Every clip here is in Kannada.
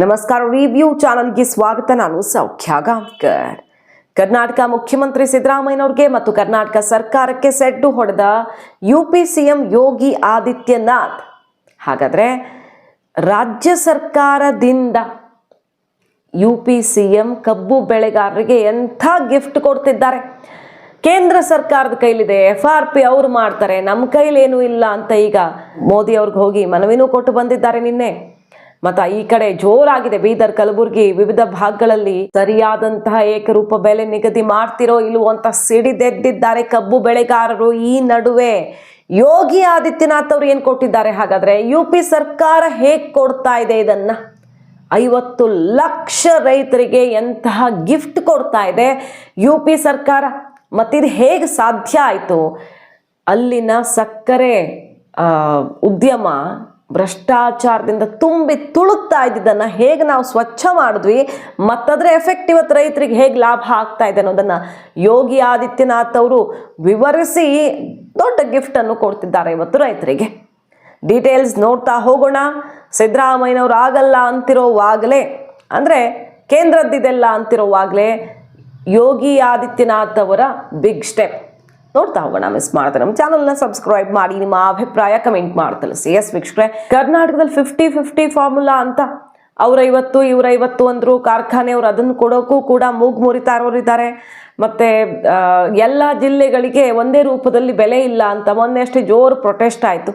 ನಮಸ್ಕಾರ ರಿವ್ಯೂ ಚಾನಲ್ಗೆ ಸ್ವಾಗತ. ನಾನು ಸೌಖ್ಯ ಗಾಂವ್ಕರ್. ಕರ್ನಾಟಕ ಮುಖ್ಯಮಂತ್ರಿ ಸಿದ್ದರಾಮಯ್ಯನವ್ರಿಗೆ ಮತ್ತು ಕರ್ನಾಟಕ ಸರ್ಕಾರಕ್ಕೆ ಸೆಡ್ಡು ಹೊಡೆದ ಯು ಪಿ ಯೋಗಿ ಆದಿತ್ಯನಾಥ್. ಹಾಗಾದ್ರೆ ರಾಜ್ಯ ಸರ್ಕಾರದಿಂದ ಯು ಪಿ ಕಬ್ಬು ಬೆಳೆಗಾರರಿಗೆ ಎಂಥ ಗಿಫ್ಟ್ ಕೊಡ್ತಿದ್ದಾರೆ? ಕೇಂದ್ರ ಸರ್ಕಾರದ ಕೈಲಿದೆ ಎಫ್ ಆರ್ ಪಿ ಅವ್ರು ಮಾಡ್ತಾರೆ ನಮ್ಮ ಕೈಲೇನೂ ಇಲ್ಲ ಅಂತ ಈಗ ಮೋದಿ ಅವ್ರಿಗೆ ಹೋಗಿ ಮನವಿನೂ ಕೊಟ್ಟು ಬಂದಿದ್ದಾರೆ ನಿನ್ನೆ. ಮತ್ತು ಈ ಕಡೆ ಜೋರಾಗಿದೆ. ಬೀದರ್, ಕಲಬುರಗಿ ವಿವಿಧ ಭಾಗಗಳಲ್ಲಿ ಸರಿಯಾದಂತಹ ಏಕರೂಪ ಬೆಲೆ ನಿಗದಿ ಮಾಡ್ತಿರೋ ಇಲ್ವೋ ಅಂತ ಸಿಡಿದೆದ್ದಿದ್ದಾರೆ ಕಬ್ಬು ಬೆಳೆಗಾರರು ಈ ನಡುವೆ. ಯೋಗಿ ಆದಿತ್ಯನಾಥ್ ಅವರು ಏನು ಕೊಟ್ಟಿದ್ದಾರೆ? ಹಾಗಾದ್ರೆ ಯು ಪಿ ಸರ್ಕಾರ ಹೇಗ್ ಕೊಡ್ತಾ ಇದೆ ಇದನ್ನ? ಐವತ್ತು ಲಕ್ಷ ರೈತರಿಗೆ ಎಂತಹ ಗಿಫ್ಟ್ ಕೊಡ್ತಾ ಇದೆ ಯು ಪಿ ಸರ್ಕಾರ? ಮತ್ತಿದು ಹೇಗೆ ಸಾಧ್ಯ ಆಯಿತು? ಅಲ್ಲಿನ ಸಕ್ಕರೆ ಉದ್ಯಮ ಭ್ರಷ್ಟಾಚಾರದಿಂದ ತುಂಬಿ ತುಳುಕ್ತಾ ಇದ್ದಿದ್ದನ್ನು ಹೇಗೆ ನಾವು ಸ್ವಚ್ಛ ಮಾಡಿದ್ವಿ, ಮತ್ತದರ ಎಫೆಕ್ಟ್ ಇವತ್ತು ರೈತರಿಗೆ ಹೇಗೆ ಲಾಭ ಆಗ್ತಾ ಇದೆ ಅನ್ನೋದನ್ನು ಯೋಗಿ ಆದಿತ್ಯನಾಥ್ ಅವರು ವಿವರಿಸಿ ದೊಡ್ಡ ಗಿಫ್ಟನ್ನು ಕೊಡ್ತಿದ್ದಾರೆ ಇವತ್ತು ರೈತರಿಗೆ. ಡೀಟೇಲ್ಸ್ ನೋಡ್ತಾ ಹೋಗೋಣ. ಸಿದ್ದರಾಮಯ್ಯನವ್ರು ಆಗಲ್ಲ ಅಂತಿರೋವಾಗಲೇ, ಅಂದರೆ ಕೇಂದ್ರದ್ದಿದೆಲ್ಲ ಅಂತಿರೋವಾಗಲೇ ಯೋಗಿ ಆದಿತ್ಯನಾಥ್ ಅವರ ಬಿಗ್ ಸ್ಟೆಪ್ ನೋಡ್ತಾ ಹೋಗೋಣ ಮಿಸ್ ಮಾಡ್ತಾರೆ ನಮ್ಮ ಚಾನಲ್ನ ಸಬ್ಸ್ಕ್ರೈಬ್ ಮಾಡಿ, ನಿಮ್ಮ ಅಭಿಪ್ರಾಯ ಕಮೆಂಟ್ ಮಾಡ್ತಲ್ಲ ಸಿ ಎಸ್ ವೀಕ್ಷಕರೇ, ಕರ್ನಾಟಕದಲ್ಲಿ ಫಿಫ್ಟಿ ಫಿಫ್ಟಿ ಫಾರ್ಮುಲಾ ಅಂತ ಅವ್ರೈವತ್ತು ಇವ್ರೈವತ್ತು ಅಂದರು ಕಾರ್ಖಾನೆಯವರು ಅದನ್ನು ಕೊಡೋಕ್ಕೂ ಕೂಡ ಮೂಗು ಮುರಿತಾ ಮತ್ತೆ ಎಲ್ಲ ಜಿಲ್ಲೆಗಳಿಗೆ ಒಂದೇ ರೂಪದಲ್ಲಿ ಬೆಲೆ ಇಲ್ಲ ಅಂತ ಮೊನ್ನೆ ಅಷ್ಟೇ ಜೋರು ಪ್ರೊಟೆಸ್ಟ್ ಆಯಿತು.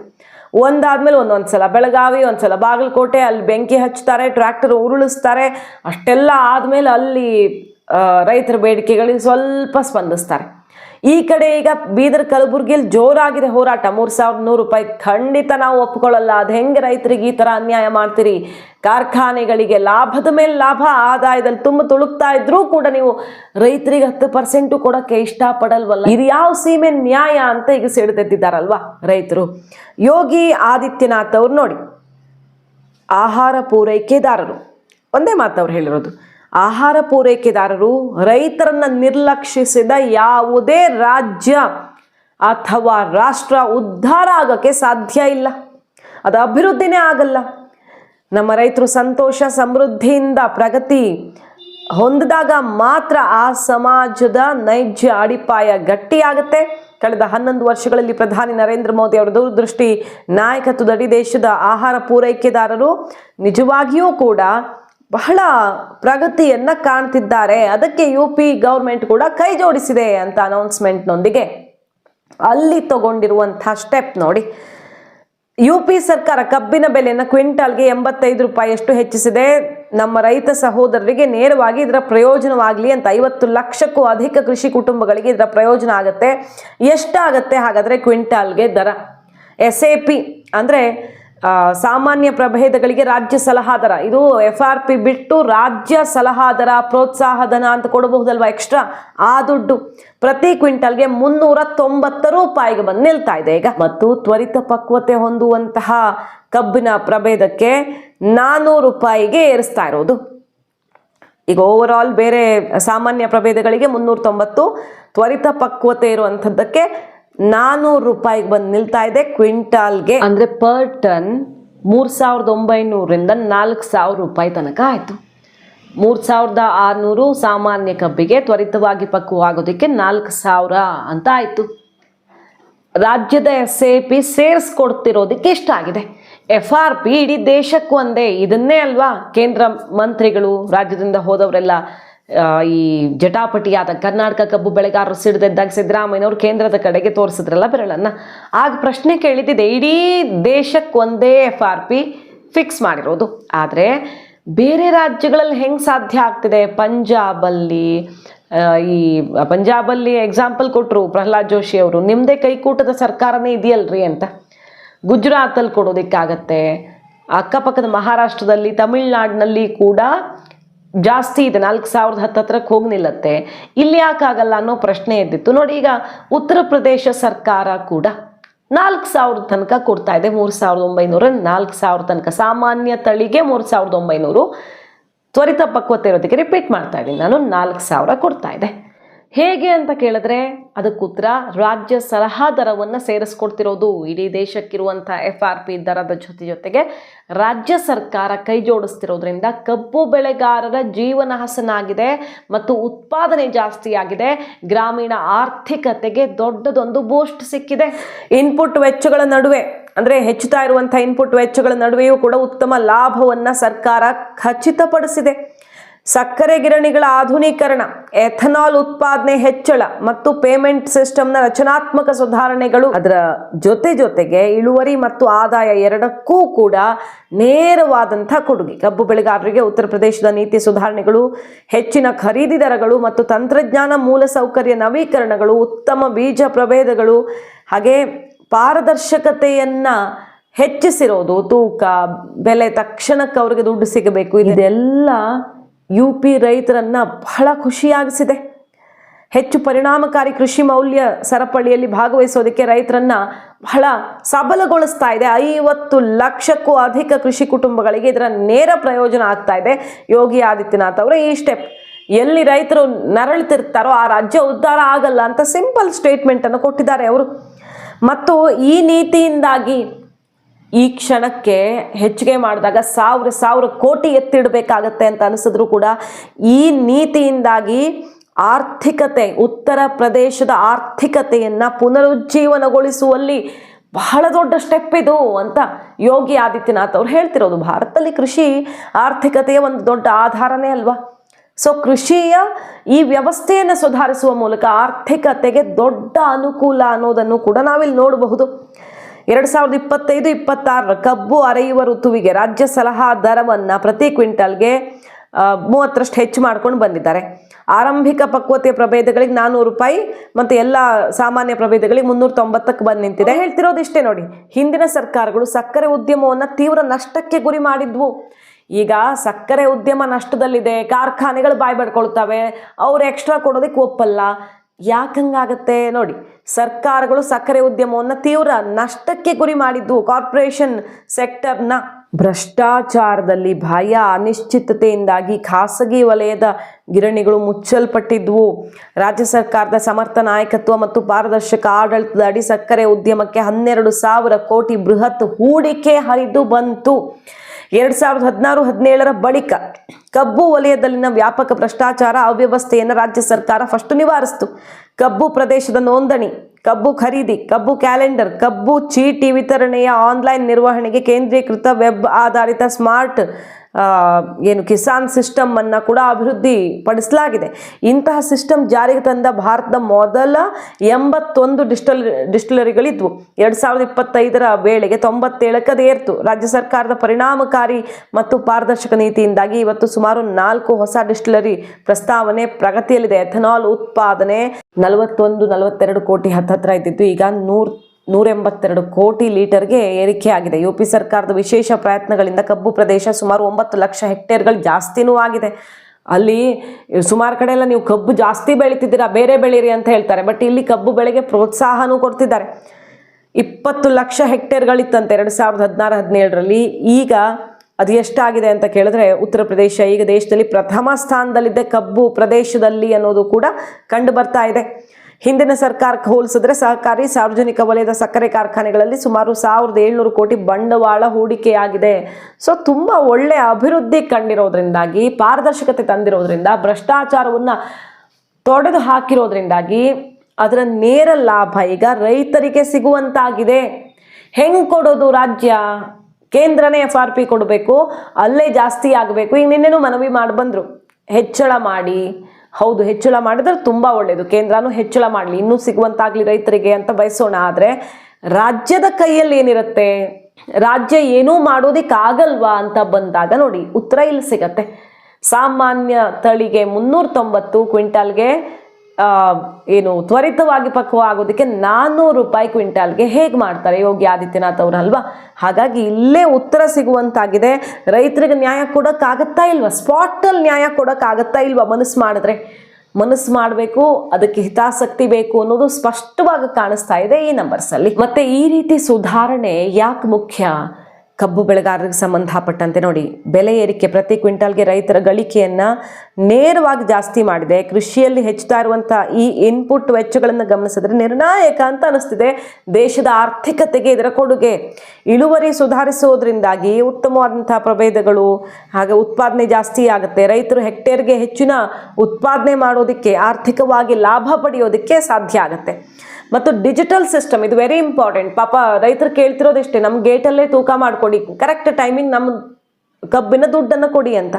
ಒಂದಾದ್ಮೇಲೆ ಒಂದೊಂದ್ಸಲ, ಬೆಳಗಾವಿ ಒಂದ್ಸಲ, ಬಾಗಲಕೋಟೆ ಅಲ್ಲಿ ಬೆಂಕಿ ಹಚ್ತಾರೆ ಟ್ರ್ಯಾಕ್ಟರ್ ಉರುಳಿಸ್ತಾರೆ, ಅಷ್ಟೆಲ್ಲ ಆದಮೇಲೆ ಅಲ್ಲಿ ರೈತರ ಬೇಡಿಕೆಗಳಿಗೆ ಸ್ವಲ್ಪ ಸ್ಪಂದಿಸ್ತಾರೆ. ಈ ಕಡೆ ಈಗ ಬೀದರ್ ಕಲಬುರಗಿಯಲ್ಲಿ ಜೋರಾಗಿದೆ ಹೋರಾಟ. ಮೂರು ಸಾವಿರದ ನೂರು ರೂಪಾಯಿ ಖಂಡಿತ ನಾವು ಒಪ್ಕೊಳ್ಳಲ್ಲ. ಅದು ಹೆಂಗೆ ರೈತರಿಗೆ ಈ ಥರ ಅನ್ಯಾಯ ಮಾಡ್ತೀರಿ? ಕಾರ್ಖಾನೆಗಳಿಗೆ ಲಾಭದ ಮೇಲೆ ಲಾಭ, ಆದಾಯದಲ್ಲಿ ತುಂಬ ತುಳುಕ್ತಾ ಇದ್ರೂ ಕೂಡ ನೀವು ರೈತರಿಗೆ ಹತ್ತು ಪರ್ಸೆಂಟು ಕೊಡೋಕ್ಕೆ ಇಷ್ಟಪಡಲ್ವಲ್ಲ? ಇದು ಯಾವ ಸೀಮೆ ನ್ಯಾಯ ಅಂತ ಈಗ ಸಿಡಿದೆದ್ದಿದ್ದಾರಲ್ವಾ ರೈತರು? ಯೋಗಿ ಆದಿತ್ಯನಾಥ್ ಅವ್ರು ನೋಡಿ. ಆಹಾರ ಪೂರೈಕೆದಾರರು. ಒಂದೇ ಮಾತು ಅವ್ರು ಹೇಳಿರೋದು. ಆಹಾರ ಪೂರೈಕೆದಾರರು ರೈತರನ್ನ ನಿರ್ಲಕ್ಷಿಸಿದ ಯಾವುದೇ ರಾಜ್ಯ ಅಥವಾ ರಾಷ್ಟ್ರ ಉದ್ಧಾರ ಆಗೋಕ್ಕೆ ಸಾಧ್ಯ ಇಲ್ಲ. ಅದು ಅಭಿವೃದ್ಧಿನೇ ಆಗಲ್ಲ. ನಮ್ಮ ರೈತರು ಸಂತೋಷ, ಸಮೃದ್ಧಿಯಿಂದ ಪ್ರಗತಿ ಹೊಂದಿದಾಗ ಮಾತ್ರ ಆ ಸಮಾಜದ ನೈಜ ಅಡಿಪಾಯ ಗಟ್ಟಿಯಾಗುತ್ತೆ. ಕಳೆದ ಹನ್ನೊಂದು ವರ್ಷಗಳಲ್ಲಿ ಪ್ರಧಾನಿ ನರೇಂದ್ರ ಮೋದಿ ಅವರ ದೂರದೃಷ್ಟಿ ನಾಯಕತ್ವದಡಿ ದೇಶದ ಆಹಾರ ಪೂರೈಕೆದಾರರು ನಿಜವಾಗಿಯೂ ಕೂಡ ಬಹಳ ಪ್ರಗತಿಯನ್ನ ಕಾಣ್ತಿದ್ದಾರೆ. ಅದಕ್ಕೆ ಯು ಪಿ ಗೌರ್ಮೆಂಟ್ ಕೂಡ ಕೈ ಜೋಡಿಸಿದೆ ಅಂತ ಅನೌನ್ಸ್ಮೆಂಟ್ನೊಂದಿಗೆ ಅಲ್ಲಿ ತಗೊಂಡಿರುವಂಥ ಸ್ಟೆಪ್ ನೋಡಿ. ಯು ಪಿ ಸರ್ಕಾರ ಕಬ್ಬಿನ ಬೆಲೆಯನ್ನು ಕ್ವಿಂಟಾಲ್ಗೆ ಎಂಬತ್ತೈದು ರೂಪಾಯಿಯಷ್ಟು ಹೆಚ್ಚಿಸಿದೆ. ನಮ್ಮ ರೈತ ಸಹೋದರರಿಗೆ ನೇರವಾಗಿ ಇದರ ಪ್ರಯೋಜನವಾಗಲಿ ಅಂತ ಐವತ್ತು ಲಕ್ಷಕ್ಕೂ ಅಧಿಕ ಕೃಷಿ ಕುಟುಂಬಗಳಿಗೆ ಇದರ ಪ್ರಯೋಜನ ಆಗುತ್ತೆ. ಎಷ್ಟಾಗತ್ತೆ ಹಾಗಾದರೆ ಕ್ವಿಂಟಾಲ್ಗೆ ದರ. ಎಸ್ ಎ ಪಿ ಅಂದರೆ ಸಾಮಾನ್ಯ ಪ್ರಭೇದಗಳಿಗೆ ರಾಜ್ಯ ಸಲಹಾದರ. ಇದು ಎಫ್ ಆರ್ ಪಿ ಬಿಟ್ಟು ರಾಜ್ಯ ಸಲಹಾದರ ಪ್ರೋತ್ಸಾಹಧನ ಅಂತ ಕೊಡಬಹುದಲ್ವಾ ಎಕ್ಸ್ಟ್ರಾ ಆ ದುಡ್ಡು. ಪ್ರತಿ ಕ್ವಿಂಟಲ್ಗೆ ಮುನ್ನೂರ ತೊಂಬತ್ತು ರೂಪಾಯಿಗೆ ಬಂದು ನಿಲ್ತಾ ಇದೆ ಈಗ. ಮತ್ತು ತ್ವರಿತ ಪಕ್ವತೆ ಹೊಂದುವಂತಹ ಕಬ್ಬಿನ ಪ್ರಭೇದಕ್ಕೆ ನಾನ್ನೂರು ರೂಪಾಯಿಗೆ ಏರಿಸ್ತಾ ಇರೋದು. ಈಗ ಓವರ್ ಆಲ್ ಬೇರೆ ಸಾಮಾನ್ಯ ಪ್ರಭೇದಗಳಿಗೆ ಮುನ್ನೂರ ತೊಂಬತ್ತು ತ್ವರಿತ ಪಕ್ವತೆ ಇರುವಂಥದ್ದಕ್ಕೆ ನಾನ್ನೂರು ರೂಪಾಯಿಗೆ ಬಂದು ನಿಲ್ತಾ ಇದೆ ಕ್ವಿಂಟಾಲ್ಗೆ. ಅಂದರೆ ಪರ್ ಟನ್ ಮೂರು ಸಾವಿರದ ಒಂಬೈನೂರಿಂದ ನಾಲ್ಕು ಸಾವಿರ ರೂಪಾಯಿ ತನಕ ಆಯಿತು. ಮೂರು ಸಾವಿರದ ಆರುನೂರು ಸಾಮಾನ್ಯ ಕಬ್ಬಿಗೆ ತ್ವರಿತವಾಗಿ ಪಕ್ವವಾಗೋದಕ್ಕೆ ನಾಲ್ಕು ಸಾವಿರ ಅಂತ ಆಯಿತು. ರಾಜ್ಯದ ಎಸ್ ಎ ಪಿ ಸೇರಿಸ್ಕೊಡ್ತಿರೋದಕ್ಕೆ ಎಷ್ಟಾಗಿದೆ ಎಫ್ ಆರ್ ಪಿ ಇಡೀ ದೇಶಕ್ಕೂ ಒಂದೇ, ಇದನ್ನೇ ಅಲ್ವಾ? ಕೇಂದ್ರ ಮಂತ್ರಿಗಳು, ರಾಜ್ಯದಿಂದ ಹೋದವರೆಲ್ಲ ಈ ಜಟಾಪಟಿಯಾದ ಕರ್ನಾಟಕ ಕಬ್ಬು ಬೆಳೆಗಾರರು ಸಿಡ್ದಿದ್ದಾಗ ಸಿದ್ದರಾಮಯ್ಯನವರು ಕೇಂದ್ರದ ಕಡೆಗೆ ತೋರಿಸಿದ್ರಲ್ಲ ಬೆರಳನ್ನ. ಆಗ ಪ್ರಶ್ನೆ ಕೇಳಿದ್ದಿದೆ, ಇಡೀ ದೇಶಕ್ಕೆ ಒಂದೇ ಎಫ್ ಆರ್ ಪಿ ಫಿಕ್ಸ್ ಮಾಡಿರೋದು. ಆದರೆ ಬೇರೆ ರಾಜ್ಯಗಳಲ್ಲಿ ಹೆಂಗೆ ಸಾಧ್ಯ ಆಗ್ತಿದೆ? ಪಂಜಾಬಲ್ಲಿ ಈ ಪಂಜಾಬಲ್ಲಿ ಎಕ್ಸಾಂಪಲ್ ಕೊಟ್ಟರು ಪ್ರಹ್ಲಾದ್ ಜೋಶಿ ಅವರು. ನಿಮ್ಮದೇ ಕೈಕೂಟದ ಸರ್ಕಾರನೇ ಇದೆಯಲ್ರಿ ಅಂತ. ಗುಜರಾತಲ್ಲಿ ಕೊಡೋದಕ್ಕಾಗತ್ತೆ. ಅಕ್ಕಪಕ್ಕದ ಮಹಾರಾಷ್ಟ್ರದಲ್ಲಿ, ತಮಿಳ್ನಾಡಿನಲ್ಲಿ ಕೂಡ ಜಾಸ್ತಿ ಇದೆ, ನಾಲ್ಕು ಸಾವಿರದ ಹತ್ತತ್ರಕ್ಕೆ ಹೋಗಿ ನಿಲ್ಲತ್ತೆ. ಇಲ್ಲಿ ಯಾಕಾಗಲ್ಲ ಅನ್ನೋ ಪ್ರಶ್ನೆ ಎದ್ದಿತ್ತು. ನೋಡಿ, ಈಗ ಉತ್ತರ ಪ್ರದೇಶ ಸರ್ಕಾರ ಕೂಡ ನಾಲ್ಕು ಸಾವಿರದ ತನಕ ಕೊಡ್ತಾ ಇದೆ. ಮೂರು ಸಾವಿರದ ಒಂಬೈನೂರ, ನಾಲ್ಕು ಸಾವಿರ ತನಕ ಸಾಮಾನ್ಯ ತಳಿಗೆ ಮೂರು ಸಾವಿರದ ಒಂಬೈನೂರು ತ್ವರಿತ ಪಕ್ವತೆ ಇರೋದಕ್ಕೆ ರಿಪೀಟ್ ಮಾಡ್ತಾ ಇದ್ದೀನಿ. ನಾನು ನಾಲ್ಕು ಸಾವಿರ ಕೊಡ್ತಾ ಇದೆ. ಹೇಗೆ ಅಂತ ಕೇಳಿದ್ರೆ ಅದಕ್ಕೆ ಉತ್ತರ, ರಾಜ್ಯ ಸಲಹಾ ದರವನ್ನು ಸೇರಿಸ್ಕೊಡ್ತಿರೋದು ಇಡೀ ದೇಶಕ್ಕಿರುವಂಥ ಎಫ್ ಆರ್ ಪಿ ದರದ ಜೊತೆ ಜೊತೆಗೆ ರಾಜ್ಯ ಸರ್ಕಾರ ಕೈ ಜೋಡಿಸ್ತಿರೋದ್ರಿಂದ ಕಬ್ಬು ಬೆಳೆಗಾರರ ಜೀವನ ಹಸನಾಗಿದೆ ಮತ್ತು ಉತ್ಪಾದನೆ ಜಾಸ್ತಿಯಾಗಿದೆ. ಗ್ರಾಮೀಣ ಆರ್ಥಿಕತೆಗೆ ದೊಡ್ಡದೊಂದು ಬೂಸ್ಟ್ ಸಿಕ್ಕಿದೆ. ಇನ್ಪುಟ್ ವೆಚ್ಚಗಳ ನಡುವೆ, ಅಂದರೆ ಹೆಚ್ಚುತ್ತಾ ಇರುವಂಥ ಇನ್ಪುಟ್ ವೆಚ್ಚಗಳ ನಡುವೆಯೂ ಕೂಡ ಉತ್ತಮ ಲಾಭವನ್ನು ಸರ್ಕಾರ ಖಚಿತಪಡಿಸಿದೆ. ಸಕ್ಕರೆ ಗಿರಣಿಗಳ ಆಧುನೀಕರಣ, ಎಥನಾಲ್ ಉತ್ಪಾದನೆ ಹೆಚ್ಚಳ ಮತ್ತು ಪೇಮೆಂಟ್ ಸಿಸ್ಟಮ್ನ ರಚನಾತ್ಮಕ ಸುಧಾರಣೆಗಳು. ಅದರ ಜೊತೆ ಜೊತೆಗೆ ಇಳುವರಿ ಮತ್ತು ಆದಾಯ ಎರಡಕ್ಕೂ ಕೂಡ ನೇರವಾದಂಥ ಕೊಡುಗೆ. ಕಬ್ಬು ಬೆಳೆಗಾರರಿಗೆ ಉತ್ತರ ಪ್ರದೇಶದ ನೀತಿ ಸುಧಾರಣೆಗಳು, ಹೆಚ್ಚಿನ ಖರೀದಿ ದರಗಳು ಮತ್ತು ತಂತ್ರಜ್ಞಾನ ಮೂಲಸೌಕರ್ಯ ನವೀಕರಣಗಳು, ಉತ್ತಮ ಬೀಜ ಪ್ರಭೇದಗಳು, ಹಾಗೆ ಪಾರದರ್ಶಕತೆಯನ್ನು ಹೆಚ್ಚಿಸಿರೋದು, ತೂಕ, ಬೆಲೆ, ತಕ್ಷಣಕ್ಕೆ ಅವ್ರಿಗೆ ದುಡ್ಡು ಸಿಗಬೇಕು. ಇದೆಲ್ಲ ಯು ಪಿ ರೈತರನ್ನು ಬಹಳ ಖುಷಿಯಾಗಿಸಿದೆ. ಹೆಚ್ಚು ಪರಿಣಾಮಕಾರಿ ಕೃಷಿ ಮೌಲ್ಯ ಸರಪಳಿಯಲ್ಲಿ ಭಾಗವಹಿಸೋದಕ್ಕೆ ರೈತರನ್ನ ಬಹಳ ಸಬಲಗೊಳಿಸ್ತಾ ಇದೆ. ಐವತ್ತು ಲಕ್ಷಕ್ಕೂ ಅಧಿಕ ಕೃಷಿ ಕುಟುಂಬಗಳಿಗೆ ಇದರ ನೇರ ಪ್ರಯೋಜನ ಆಗ್ತಾ ಇದೆ. ಯೋಗಿ ಆದಿತ್ಯನಾಥ್ ಅವರ, ಈ ಸ್ಟೆಪ್ ಎಲ್ಲಿ ರೈತರು ನರಳುತ್ತಿರ್ತಾರೋ ಆ ರಾಜ್ಯ ಉದ್ಧಾರ ಆಗಲ್ಲ ಅಂತ ಸಿಂಪಲ್ ಸ್ಟೇಟ್ಮೆಂಟನ್ನು ಕೊಟ್ಟಿದ್ದಾರೆ ಅವರು. ಮತ್ತು ಈ ನೀತಿಯಿಂದಾಗಿ ಈ ಕ್ಷಣಕ್ಕೆ ಹೆಚ್ಚಿಗೆ ಮಾಡಿದಾಗ ಸಾವಿರ ಸಾವಿರ ಕೋಟಿ ಎತ್ತಿಡಬೇಕಾಗತ್ತೆ ಅಂತ ಅನಿಸಿದ್ರು ಕೂಡ ಈ ನೀತಿಯಿಂದಾಗಿ ಆರ್ಥಿಕತೆ, ಉತ್ತರ ಪ್ರದೇಶದ ಆರ್ಥಿಕತೆಯನ್ನು ಪುನರುಜ್ಜೀವನಗೊಳಿಸುವಲ್ಲಿ ಬಹಳ ದೊಡ್ಡ ಸ್ಟೆಪ್ ಇದು ಅಂತ ಯೋಗಿ ಆದಿತ್ಯನಾಥ್ ಅವ್ರು ಹೇಳ್ತಿರೋದು. ಭಾರತದಲ್ಲಿ ಕೃಷಿ ಆರ್ಥಿಕತೆಯ ಒಂದು ದೊಡ್ಡ ಆಧಾರನೇ ಅಲ್ವಾ? ಸೊ ಕೃಷಿಯ ಈ ವ್ಯವಸ್ಥೆಯನ್ನು ಸುಧಾರಿಸುವ ಮೂಲಕ ಆರ್ಥಿಕತೆಗೆ ದೊಡ್ಡ ಅನುಕೂಲ ಅನ್ನೋದನ್ನು ಕೂಡ ನಾವಿಲ್ಲಿ ನೋಡಬಹುದು. ಎರಡು ಸಾವಿರದ ಇಪ್ಪತ್ತೈದು, ಇಪ್ಪತ್ತಾರರ ಕಬ್ಬು ಅರೆಯುವ ಋತುವಿಗೆ ರಾಜ್ಯ ಸಲಹಾ ದರವನ್ನು ಪ್ರತಿ ಕ್ವಿಂಟಲ್ಗೆ ಮೂವತ್ತರಷ್ಟು ಹೆಚ್ಚು ಮಾಡ್ಕೊಂಡು ಬಂದಿದ್ದಾರೆ. ಆರಂಭಿಕ ಪಕ್ವತೆಯ ಪ್ರಭೇದಗಳಿಗೆ ನಾನ್ನೂರು ರೂಪಾಯಿ ಮತ್ತು ಎಲ್ಲ ಸಾಮಾನ್ಯ ಪ್ರಭೇದಗಳಿಗೆ ಮುನ್ನೂರ ತೊಂಬತ್ತಕ್ಕೆ ಬಂದು ನಿಂತಿದೆ. ಹೇಳ್ತಿರೋದು ಇಷ್ಟೇ ನೋಡಿ, ಹಿಂದಿನ ಸರ್ಕಾರಗಳು ಸಕ್ಕರೆ ಉದ್ಯಮವನ್ನು ತೀವ್ರ ನಷ್ಟಕ್ಕೆ ಗುರಿ ಮಾಡಿದ್ವು. ಈಗ ಸಕ್ಕರೆ ಉದ್ಯಮ ನಷ್ಟದಲ್ಲಿದೆ, ಕಾರ್ಖಾನೆಗಳು ಬಾಯ್ಬಡ್ಕೊಳ್ತವೆ ಅವ್ರು ಎಕ್ಸ್ಟ್ರಾ ಕೊಡೋದಕ್ಕೆ ಒಪ್ಪಲ್ಲ. ಯಾಕಂಗಾಗತ್ತೆ ನೋಡಿ, ಸರ್ಕಾರಗಳು ಸಕ್ಕರೆ ಉದ್ಯಮವನ್ನು ತೀವ್ರ ನಷ್ಟಕ್ಕೆ ಗುರಿ ಮಾಡಿದ್ವು ಕಾರ್ಪೊರೇಷನ್ ಸೆಕ್ಟರ್ನ ಭ್ರಷ್ಟಾಚಾರದಲ್ಲಿ ಭಯ, ಅನಿಶ್ಚಿತತೆಯಿಂದಾಗಿ ಖಾಸಗಿ ವಲಯದ ಗಿರಣಿಗಳು ಮುಚ್ಚಲ್ಪಟ್ಟಿದ್ವು. ರಾಜ್ಯ ಸರ್ಕಾರದ ಸಮರ್ಥ ನಾಯಕತ್ವ ಮತ್ತು ಪಾರದರ್ಶಕ ಆಡಳಿತದ ಅಡಿ ಸಕ್ಕರೆ ಉದ್ಯಮಕ್ಕೆ ಹನ್ನೆರಡು ಸಾವಿರ ಕೋಟಿ ಬೃಹತ್ ಹೂಡಿಕೆ ಹರಿದು ಬಂತು. ಎರಡು ಸಾವಿರದ ಹದಿನಾರು, ಹದಿನೇಳರ ಬಳಿಕ ಕಬ್ಬು ವಲಯದಲ್ಲಿನ ವ್ಯಾಪಕ ಭ್ರಷ್ಟಾಚಾರ ಅವ್ಯವಸ್ಥೆಯನ್ನು ರಾಜ್ಯ ಸರ್ಕಾರ ಫಸ್ಟ್ ನಿವಾರಿಸಿತು. ಕಬ್ಬು ಪ್ರದೇಶದ ನೋಂದಣಿ, ಕಬ್ಬು ಖರೀದಿ, ಕಬ್ಬು ಕ್ಯಾಲೆಂಡರ್, ಕಬ್ಬು ಚೀಟಿ ವಿತರಣೆಯ ಆನ್ಲೈನ್ ನಿರ್ವಹಣೆಗೆ ಕೇಂದ್ರೀಕೃತ ವೆಬ್ ಆಧಾರಿತ ಸ್ಮಾರ್ಟ್ ಏನು ಕಿಸಾನ್ ಸಿಸ್ಟಮ್ ಅನ್ನ ಕೂಡ ಅಭಿವೃದ್ಧಿ ಪಡಿಸಲಾಗಿದೆ ಇಂತಹ ಸಿಸ್ಟಮ್ ಜಾರಿಗೆ ತಂದ ಭಾರತದ ಮೊದಲ ಎಂಬತ್ತೊಂದು ಡಿಸ್ಟಲ್ ಡಿಸ್ಟಿಲರಿಗಳಿದ್ವು. ಎರಡು ಸಾವಿರದ ಇಪ್ಪತ್ತೈದರ ವೇಳೆಗೆ ತೊಂಬತ್ತೇಳಕ್ಕೆ ಅದು ಏರ್ತು. ರಾಜ್ಯ ಸರ್ಕಾರದ ಪರಿಣಾಮಕಾರಿ ಮತ್ತು ಪಾರದರ್ಶಕ ನೀತಿಯಿಂದಾಗಿ ಇವತ್ತು ಸುಮಾರು ನಾಲ್ಕು ಹೊಸ ಡಿಸ್ಟಿಲರಿ ಪ್ರಸ್ತಾವನೆ ಪ್ರಗತಿಯಲ್ಲಿದೆ. ಎಥನಾಲ್ ಉತ್ಪಾದನೆ ನಲವತ್ತೊಂದು ನಲವತ್ತೆರಡು ಕೋಟಿ ಹತ್ತತ್ರ ಇದ್ದಿತ್ತು. ಈಗ ನೂರ ನೂರ ಎಂಬತ್ತೆರಡು ಕೋಟಿ ಲೀಟರ್ಗೆ ಏರಿಕೆ ಆಗಿದೆ. ಯು ಪಿ ಸರ್ಕಾರದ ವಿಶೇಷ ಪ್ರಯತ್ನಗಳಿಂದ ಕಬ್ಬು ಪ್ರದೇಶ ಸುಮಾರು ಒಂಬತ್ತು ಲಕ್ಷ ಹೆಕ್ಟೇರ್ಗಳು ಜಾಸ್ತಿನೂ ಆಗಿದೆ. ಅಲ್ಲಿ ಸುಮಾರು ಕಡೆ ಎಲ್ಲ ನೀವು ಕಬ್ಬು ಜಾಸ್ತಿ ಬೆಳೀತಿದ್ದೀರಾ, ಬೇರೆ ಬೆಳೀರಿ ಅಂತ ಹೇಳ್ತಾರೆ. ಬಟ್ ಇಲ್ಲಿ ಕಬ್ಬು ಬೆಳೆಗೆ ಪ್ರೋತ್ಸಾಹನೂ ಕೊಡ್ತಿದ್ದಾರೆ. ಇಪ್ಪತ್ತು ಲಕ್ಷ ಹೆಕ್ಟೇರ್ಗಳಿತ್ತಂತೆ ಎರಡು ಸಾವಿರದ ಹದಿನಾರು, ಹದಿನೇಳರಲ್ಲಿ. ಈಗ ಅದು ಎಷ್ಟಾಗಿದೆ ಅಂತ ಕೇಳಿದ್ರೆ ಉತ್ತರ ಪ್ರದೇಶ, ಈಗ ದೇಶದಲ್ಲಿ ಪ್ರಥಮ ಸ್ಥಾನದಲ್ಲಿದ್ದೆ ಕಬ್ಬು ಪ್ರದೇಶದಲ್ಲಿ ಅನ್ನೋದು ಕೂಡ ಕಂಡು ಬರ್ತಾ ಇದೆ. ಹಿಂದಿನ ಸರ್ಕಾರಕ್ಕೆ ಹೋಲಿಸಿದ್ರೆ ಸಹಕಾರಿ ಸಾರ್ವಜನಿಕ ವಲಯದ ಸಕ್ಕರೆ ಕಾರ್ಖಾನೆಗಳಲ್ಲಿ ಸುಮಾರು ಸಾವಿರದ ಏಳ್ನೂರು ಕೋಟಿ ಬಂಡವಾಳ ಹೂಡಿಕೆಯಾಗಿದೆ. ಸೊ ತುಂಬ ಒಳ್ಳೆಯ ಅಭಿವೃದ್ಧಿ ಕಂಡಿರೋದ್ರಿಂದಾಗಿ, ಪಾರದರ್ಶಕತೆ ತಂದಿರೋದ್ರಿಂದ, ಭ್ರಷ್ಟಾಚಾರವನ್ನು ತೊಡೆದು ಹಾಕಿರೋದ್ರಿಂದಾಗಿ ಅದರ ನೇರ ಲಾಭ ಈಗ ರೈತರಿಗೆ ಸಿಗುವಂತಾಗಿದೆ. ಹೆಂಗ್ ಕೊಡೋದು ರಾಜ್ಯ? ಕೇಂದ್ರನೇ ಎಫ್ ಆರ್ ಪಿ ಕೊಡಬೇಕು, ಅಲ್ಲೇ ಜಾಸ್ತಿ ಆಗಬೇಕು. ಈಗ ನಿನ್ನೆನೂ ಮನವಿ ಮಾಡಿ ಬಂದರು, ಹೆಚ್ಚಳ ಮಾಡಿ. ಹೌದು, ಹೆಚ್ಚಳ ಮಾಡಿದ್ರೆ ತುಂಬ ಒಳ್ಳೆಯದು ಕೇಂದ್ರನೂ ಹೆಚ್ಚಳ ಮಾಡಲಿ, ಇನ್ನೂ ಸಿಗುವಂತಾಗಲಿ ರೈತರಿಗೆ ಅಂತ ಬಯಸೋಣ. ಆದರೆ ರಾಜ್ಯದ ಕೈಯಲ್ಲಿ ಏನಿರುತ್ತೆ? ರಾಜ್ಯ ಏನೂ ಮಾಡೋದಿಕ್ಕಾಗಲ್ವಾ ಅಂತ ಬಂದಾಗ ನೋಡಿ, ಉತ್ತರ ಇಲ್ಲಿ ಸಿಗತ್ತೆ. ಸಾಮಾನ್ಯ ತಳಿಗೆ ಮುನ್ನೂರ ತೊಂಬತ್ತು ಕ್ವಿಂಟಾಲ್ಗೆ ಏನು ತ್ವರಿತವಾಗಿ ಪಕ್ವ ಆಗೋದಕ್ಕೆ ನಾನ್ನೂರು ರೂಪಾಯಿ ಕ್ವಿಂಟಾಲ್ಗೆ ಹೇಗೆ ಮಾಡ್ತಾರೆ ಯೋಗಿ ಆದಿತ್ಯನಾಥ್ ಅವರು ಹಾಗಾಗಿ ಇಲ್ಲೇ ಉತ್ತರ ಸಿಗುವಂತಾಗಿದೆ. ರೈತರಿಗೆ ನ್ಯಾಯ ಕೊಡೋಕ್ಕಾಗತ್ತಾ ಇಲ್ವಾ? ಸ್ಪಾಟಲ್ಲಿ ನ್ಯಾಯ ಕೊಡೋಕ್ಕಾಗತ್ತಾ ಇಲ್ವಾ? ಮನಸ್ಸು ಮಾಡಿದ್ರೆ ಮನಸ್ಸು ಮಾಡಬೇಕು, ಅದಕ್ಕೆ ಹಿತಾಸಕ್ತಿ ಬೇಕು ಅನ್ನೋದು ಸ್ಪಷ್ಟವಾಗಿ ಕಾಣಿಸ್ತಾ ಇದೆ ಈ ನಂಬರ್ಸಲ್ಲಿ. ಮತ್ತೆ ಈ ರೀತಿ ಸುಧಾರಣೆ ಯಾಕೆ ಮುಖ್ಯ? ಕಬ್ಬು ಬೆಳೆಗಾರರಿಗೆ ಸಂಬಂಧಪಟ್ಟಂತೆ ನೋಡಿ, ಬೆಲೆ ಏರಿಕೆ ಪ್ರತಿ ಕ್ವಿಂಟಾಲ್ಗೆ ರೈತರ ಗಳಿಕೆಯನ್ನು ನೇರವಾಗಿ ಜಾಸ್ತಿ ಮಾಡಿದೆ. ಕೃಷಿಯಲ್ಲಿ ಹೆಚ್ಚುತ್ತಾ ಇರುವಂಥ ಈ ಇನ್ಪುಟ್ ವೆಚ್ಚಗಳನ್ನು ಗಮನಿಸಿದ್ರೆ ನಿರ್ಣಾಯಕ ಅಂತ ಅನಿಸ್ತಿದೆ. ದೇಶದ ಆರ್ಥಿಕತೆಗೆ ಇದರ ಕೊಡುಗೆ. ಇಳುವರಿ ಸುಧಾರಿಸೋದ್ರಿಂದಾಗಿ ಉತ್ತಮವಾದಂಥ ಪ್ರಭೇದಗಳು, ಹಾಗೆ ಉತ್ಪಾದನೆ ಜಾಸ್ತಿ ಆಗುತ್ತೆ. ರೈತರು ಹೆಕ್ಟೇರ್ಗೆ ಹೆಚ್ಚಿನ ಉತ್ಪಾದನೆ ಮಾಡೋದಕ್ಕೆ, ಆರ್ಥಿಕವಾಗಿ ಲಾಭ ಪಡೆಯೋದಕ್ಕೆ ಸಾಧ್ಯ ಆಗುತ್ತೆ. ಮತ್ತು ಡಿಜಿಟಲ್ ಸಿಸ್ಟಮ್ ಇದು ವೆರಿ ಇಂಪಾರ್ಟೆಂಟ್ ಪಾಪ ರೈತರು ಕೇಳ್ತಿರೋದಿಷ್ಟೇ ನಮ್ಮ ಗೇಟಲ್ಲೇ ತೂಕ ಮಾಡ್ಕೊಡಿ. ಕರೆಕ್ಟ್ ಟೈಮಿಂಗ್ ನಮ್ಮ ಕಬ್ಬಿನ ದುಡ್ಡನ್ನು ಕೊಡಿ ಅಂತ.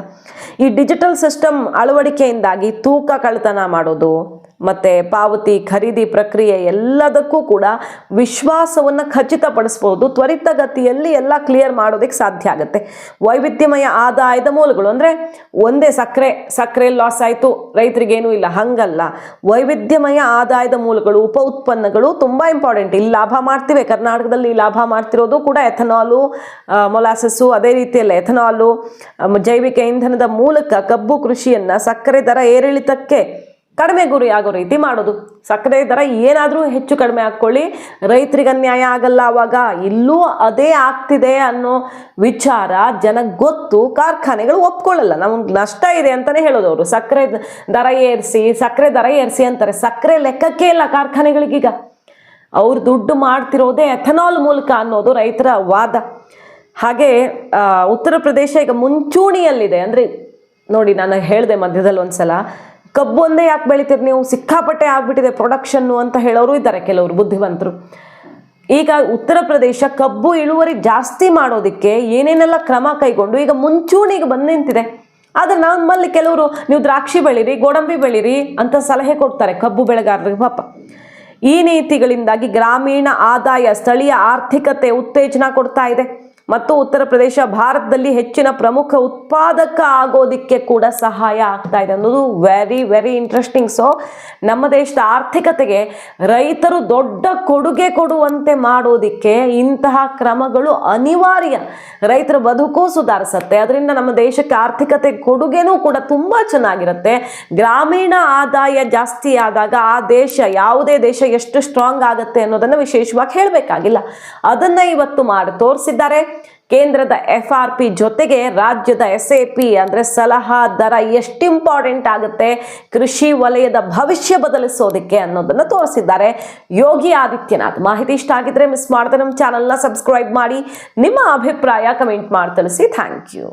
ಈ ಡಿಜಿಟಲ್ ಸಿಸ್ಟಮ್ ಅಳವಡಿಕೆಯಿಂದಾಗಿ ತೂಕ ಕಳ್ತನ ಮಾಡೋದು ಮತ್ತು ಪಾವತಿ, ಖರೀದಿ ಪ್ರಕ್ರಿಯೆ ಎಲ್ಲದಕ್ಕೂ ಕೂಡ ವಿಶ್ವಾಸವನ್ನು ಖಚಿತಪಡಿಸ್ಬೋದು. ತ್ವರಿತಗತಿಯಲ್ಲಿ ಎಲ್ಲ ಕ್ಲಿಯರ್ ಮಾಡೋದಕ್ಕೆ ಸಾಧ್ಯ ಆಗುತ್ತೆ. ವೈವಿಧ್ಯಮಯ ಆದಾಯದ ಮೂಲಗಳು ಅಂದರೆ ಒಂದೇ ಸಕ್ಕರೆ ಸಕ್ಕರೆ ಲಾಸ್ ಆಯಿತು ರೈತರಿಗೇನೂ ಇಲ್ಲ, ಹಂಗಲ್ಲ. ವೈವಿಧ್ಯಮಯ ಆದಾಯದ ಮೂಲಗಳು, ಉಪ ಉತ್ಪನ್ನಗಳು ತುಂಬ ಇಂಪಾರ್ಟೆಂಟ್ ಇಲ್ಲಿ ಲಾಭ ಮಾಡ್ತೀವಿ, ಕರ್ನಾಟಕದಲ್ಲಿ ಲಾಭ ಮಾಡ್ತಿರೋದು ಕೂಡ ಎಥನಾಲು ಮೊಲಾಸಸ್ಸು, ಅದೇ ರೀತಿಯಲ್ಲಿ ಎಥನಾಲು ಜೈವಿಕ ಇಂಧನದ ಮೂಲಕ ಕಬ್ಬು ಕೃಷಿಯನ್ನು ಸಕ್ಕರೆ ದರ ಏರಿಳಿತಕ್ಕೆ ಕಡಿಮೆ ಗುರಿ ಆಗೋ ರೀತಿ ಮಾಡೋದು. ಸಕ್ಕರೆ ದರ ಏನಾದರೂ ಹೆಚ್ಚು ಕಡಿಮೆ ಹಾಕ್ಕೊಳ್ಳಿ. ರೈತರಿಗೆ ಅನ್ಯಾಯ ಆಗಲ್ಲ ಆವಾಗ ಇಲ್ಲೂ ಅದೇ ಆಗ್ತಿದೆ ಅನ್ನೋ ವಿಚಾರ ಜನ ಗೊತ್ತು. ಕಾರ್ಖಾನೆಗಳು ಒಪ್ಕೊಳ್ಳಲ್ಲ. ನಮ್ಗೆ ನಷ್ಟ ಇದೆ ಅಂತಲೇ ಹೇಳೋದು ಅವರು. ಸಕ್ಕರೆ ದರ ಏರಿಸಿ, ಸಕ್ಕರೆ ದರ ಏರಿಸಿ ಅಂತಾರೆ. ಸಕ್ಕರೆ ಲೆಕ್ಕಕ್ಕೆ ಇಲ್ಲ ಕಾರ್ಖಾನೆಗಳಿಗೀಗ ಅವ್ರು ದುಡ್ಡು ಮಾಡ್ತಿರೋದೇ ಎಥನಾಲ್ ಮೂಲಕ ಅನ್ನೋದು ರೈತರ ವಾದ. ಹಾಗೆ ಉತ್ತರ ಪ್ರದೇಶ ಈಗ ಮುಂಚೂಣಿಯಲ್ಲಿದೆ. ಅಂದರೆ ನೋಡಿ, ನಾನು ಹೇಳಿದೆ ಮಧ್ಯದಲ್ಲಿ ಒಂದ್ಸಲ. ಕಬ್ಬು ಒಂದೇ ಯಾಕೆ ಬೆಳಿತೀರಿ ನೀವು? ಸಿಕ್ಕಾಪಟ್ಟೆ ಆಗ್ಬಿಟ್ಟಿದೆ ಪ್ರೊಡಕ್ಷನ್ನು ಅಂತ ಹೇಳೋರು ಇದ್ದಾರೆ ಕೆಲವರು ಬುದ್ಧಿವಂತರು. ಈಗ ಉತ್ತರ ಪ್ರದೇಶ ಕಬ್ಬು ಇಳುವರಿ ಜಾಸ್ತಿ ಮಾಡೋದಕ್ಕೆ ಏನೇನೆಲ್ಲ ಕ್ರಮ ಕೈಗೊಂಡು ಈಗ ಮುಂಚೂಣಿಗೆ ಬಂದು ನಿಂತಿದೆ. ಆದರೆ ನಮ್ಮಲ್ಲಿ ಕೆಲವರು, ನೀವು ದ್ರಾಕ್ಷಿ ಬೆಳೀರಿ, ಗೋಡಂಬಿ ಬೆಳೀರಿ ಅಂತ ಸಲಹೆ ಕೊಡ್ತಾರೆ ಕಬ್ಬು ಬೆಳೆಗಾರರಿಗೆ ಪಾಪ. ಈ ನೀತಿಗಳಿಂದಾಗಿ ಗ್ರಾಮೀಣ ಆದಾಯ, ಸ್ಥಳೀಯ ಆರ್ಥಿಕತೆ ಉತ್ತೇಜನ ಕೊಡ್ತಾ ಇದೆ. ಮತ್ತು ಉತ್ತರ ಪ್ರದೇಶ ಭಾರತದಲ್ಲಿ ಹೆಚ್ಚಿನ ಪ್ರಮುಖ ಉತ್ಪಾದಕ ಆಗೋದಿಕ್ಕೆ ಕೂಡ ಸಹಾಯ ಆಗ್ತಾ ಇದೆ ಅನ್ನೋದು ವೆರಿ ವೆರಿ ಇಂಟ್ರೆಸ್ಟಿಂಗ್ ಸೊ ನಮ್ಮ ದೇಶದ ಆರ್ಥಿಕತೆಗೆ ರೈತರು ದೊಡ್ಡ ಕೊಡುಗೆ ಕೊಡುವಂತೆ ಮಾಡೋದಿಕ್ಕೆ ಇಂತಹ ಕ್ರಮಗಳು ಅನಿವಾರ್ಯ. ರೈತರ ಬದುಕು ಸುಧಾರಿಸುತ್ತೆ. ಅದರಿಂದ ನಮ್ಮ ದೇಶಕ್ಕೆ ಆರ್ಥಿಕತೆ ಕೊಡುಗೆನೂ ಕೂಡ ತುಂಬ ಚೆನ್ನಾಗಿರುತ್ತೆ. ಗ್ರಾಮೀಣ ಆದಾಯ ಜಾಸ್ತಿ ಆದಾಗ ಆ ದೇಶ, ಯಾವುದೇ ದೇಶ ಎಷ್ಟು ಸ್ಟ್ರಾಂಗ್ ಆಗುತ್ತೆ ಅನ್ನೋದನ್ನು ವಿಶೇಷವಾಗಿ ಹೇಳಬೇಕಾಗಿಲ್ಲ. ಅದನ್ನು ಇವತ್ತು ಮಾಡಿ ತೋರಿಸಿದ್ದಾರೆ. ಕೇಂದ್ರದ ಎಫ್ ಆರ್ ಪಿ ಜೊತೆಗೆ ರಾಜ್ಯದ ಎಸ್ ಎ ಪಿ ಅಂದರೆ ಸಲಹಾ ದರ ಎಷ್ಟು ಇಂಪಾರ್ಟೆಂಟ್ ಆಗುತ್ತೆ? ಕೃಷಿ ವಲಯದ ಭವಿಷ್ಯ ಬದಲಿಸೋದಕ್ಕೆ ಅನ್ನೋದನ್ನು ತೋರಿಸಿದ್ದಾರೆ. ಯೋಗಿ ಆದಿತ್ಯನಾಥ್. ಮಾಹಿತಿ ಇಷ್ಟ ಆಗಿದ್ರೆ ಮಿಸ್ ಮಾಡದೆ ನಮ್ಮ ಚಾನಲ್ನ ಸಬ್ಸ್ಕ್ರೈಬ್ ಮಾಡಿ. ನಿಮ್ಮ ಅಭಿಪ್ರಾಯ ಕಮೆಂಟ್ ಮಾಡಿ ತಿಳಿಸಿ. Thank you